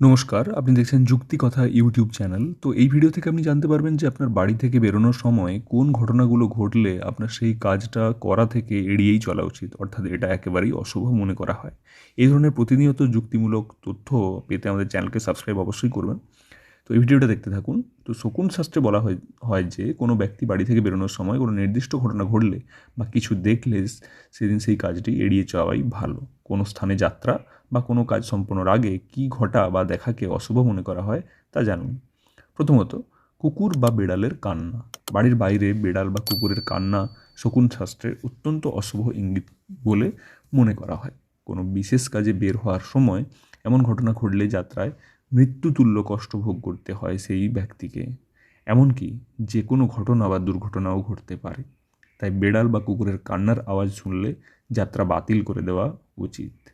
নমস্কার, আপনি দেখছেন যুক্তি কথা ইউটিউব চ্যানেল। তো এই ভিডিও থেকে আপনি জানতে পারবেন যে আপনার বাড়ি থেকে বেরোনোর সময় কোন ঘটনাগুলো ঘটলে আপনার সেই কাজটা করা থেকে এড়িয়েই চলা উচিত। অর্থাৎ এটা একেবারেই অশুভ মনে করা হয়। এই ধরনের প্রতিনিয়ত যুক্তিমূলক তথ্য পেতে আমাদের চ্যানেলকে সাবস্ক্রাইব অবশ্যই করবেন। তো এই ভিডিওটা দেখতে থাকুন। তো শকুন শাস্ত্রে বলা হয় হয় যে কোনো ব্যক্তি বাড়ি থেকে বেরোনোর সময় কোনো নির্দিষ্ট ঘটনা ঘটলে বা কিছু দেখলে সেদিন সেই কাজটি এড়িয়ে যাওয়াই ভালো। কোনো স্থানে যাত্রা বা কোনো কাজ সম্পন্নর আগে কী ঘটা বা দেখাকে অশুভ মনে করা হয় তা জানুন। প্রথমত, কুকুর বা বিড়ালের কান্না। বাড়ির বাইরে বিড়াল বা কুকুরের কান্না শকুন শাস্ত্রের অত্যন্ত অশুভ ইঙ্গিত বলে মনে করা হয়। কোনো বিশেষ কাজে বের হওয়ার সময় এমন ঘটনা ঘটলে যাত্রায় মৃত্যুতুল্য কষ্ট ভোগ করতে হয় সেই ব্যক্তিকে। এমনকি যে কোনো ঘটনা বা দুর্ঘটনাও ঘটতে পারে। তাই বেড়াল বা কুকুরের কান্নার আওয়াজ শুনলে যাত্রা বাতিল করে দেওয়া উচিত।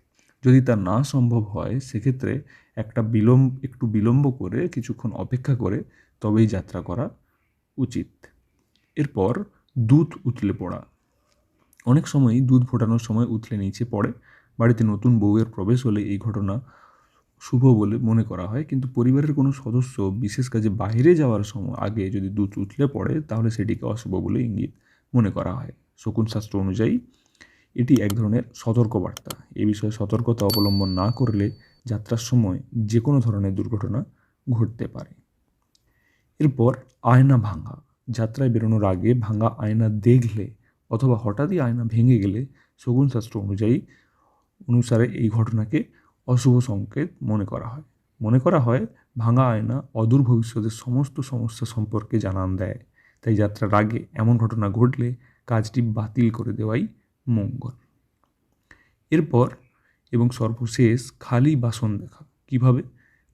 যদি তা না সম্ভব হয়, সেক্ষেত্রে একটা বিলম্ব, একটু বিলম্ব করে কিছুক্ষণ অপেক্ষা করে তবেই যাত্রা করা উচিত। এরপর দুধ উতলে পড়া। অনেক সময়ই দুধ ফোটানোর সময় উতলে নিচে পড়ে। বাড়িতে নতুন বউয়ের প্রবেশ হলে এই ঘটনা শুভ বলে মনে করা হয়। কিন্তু পরিবারের কোনো সদস্য বিশেষ কাজে বাইরে যাওয়ার সময় আগে যদি দুধ উতলে পড়ে, তাহলে সেটিকে অশুভ বলে ইঙ্গিত মনে করা হয়। শকুন শাস্ত্র অনুযায়ী এটি এক ধরনের সতর্কবার্তা। এ বিষয়ে সতর্কতা অবলম্বন না করলে যাত্রার সময় যে কোনো ধরনের দুর্ঘটনা ঘটতে পারে। এরপর আয়না ভাঙা। যাত্রায় বেরোনোর আগে ভাঙা আয়না দেখলে অথবা হঠাৎই আয়না ভেঙে গেলে শগুন শাস্ত্র অনুযায়ী অনুসারে এই ঘটনাকে অশুভ সংকেত মনে করা হয়। মনে করা হয়, ভাঙা আয়না অদূর ভবিষ্যতের সমস্ত সমস্যা সম্পর্কে জানান দেয়। তাই যাত্রার আগে এমন ঘটনা ঘটলে কাজটি বাতিল করে দেওয়াই মঙ্গল। এরপর এবং সর্বশেষ খালি বাসন দেখা। কীভাবে?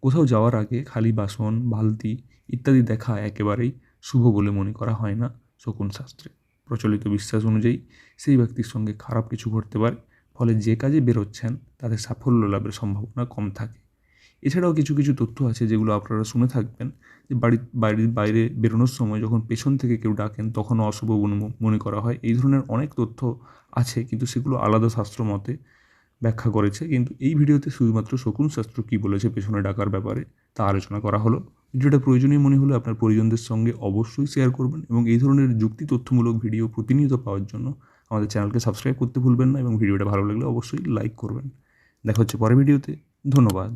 কোথাও যাওয়ার আগে খালি বাসন, বালতি ইত্যাদি দেখা একেবারেই শুভ বলে মনে করা হয় না শকুন শাস্ত্রে। প্রচলিত বিশ্বাস অনুযায়ী সেই ব্যক্তির সঙ্গে খারাপ কিছু ঘটতে পারে। ফলে যে কাজে বেরোচ্ছেন, তাদের সাফল্য লাভের সম্ভাবনা কম থাকে। এছাড়াও কিছু কিছু তথ্য আছে যেগুলো আপনারা শুনে থাকবেন যে বাড়ি, বাড়ির বাইরে বেরোনোর সময় যখন পেছন থেকে কেউ ডাকেন, তখনও অশুভ মনে করা হয়। এই ধরনের অনেক তথ্য আছে, কিন্তু সেগুলো আলাদা শাস্ত্র মতে ব্যাখ্যা করেছে। কিন্তু এই ভিডিওতে শুধুমাত্র শকুন শাস্ত্র কী বলেছে পেছনে ডাকার ব্যাপারে, তা আলোচনা করা হলো। ভিডিওটা প্রয়োজনীয় মনে হলে আপনার পরিজনদের সঙ্গে অবশ্যই শেয়ার করবেন এবং এই ধরনের যুক্তি তথ্যমূলক ভিডিও প্রতিনিয়ত পাওয়ার জন্য আমাদের চ্যানেলকে সাবস্ক্রাইব করতে ভুলবেন না এবং ভিডিওটা ভালো লাগলে অবশ্যই লাইক করবেন। দেখা হচ্ছে পরের ভিডিওতে। ধন্যবাদ।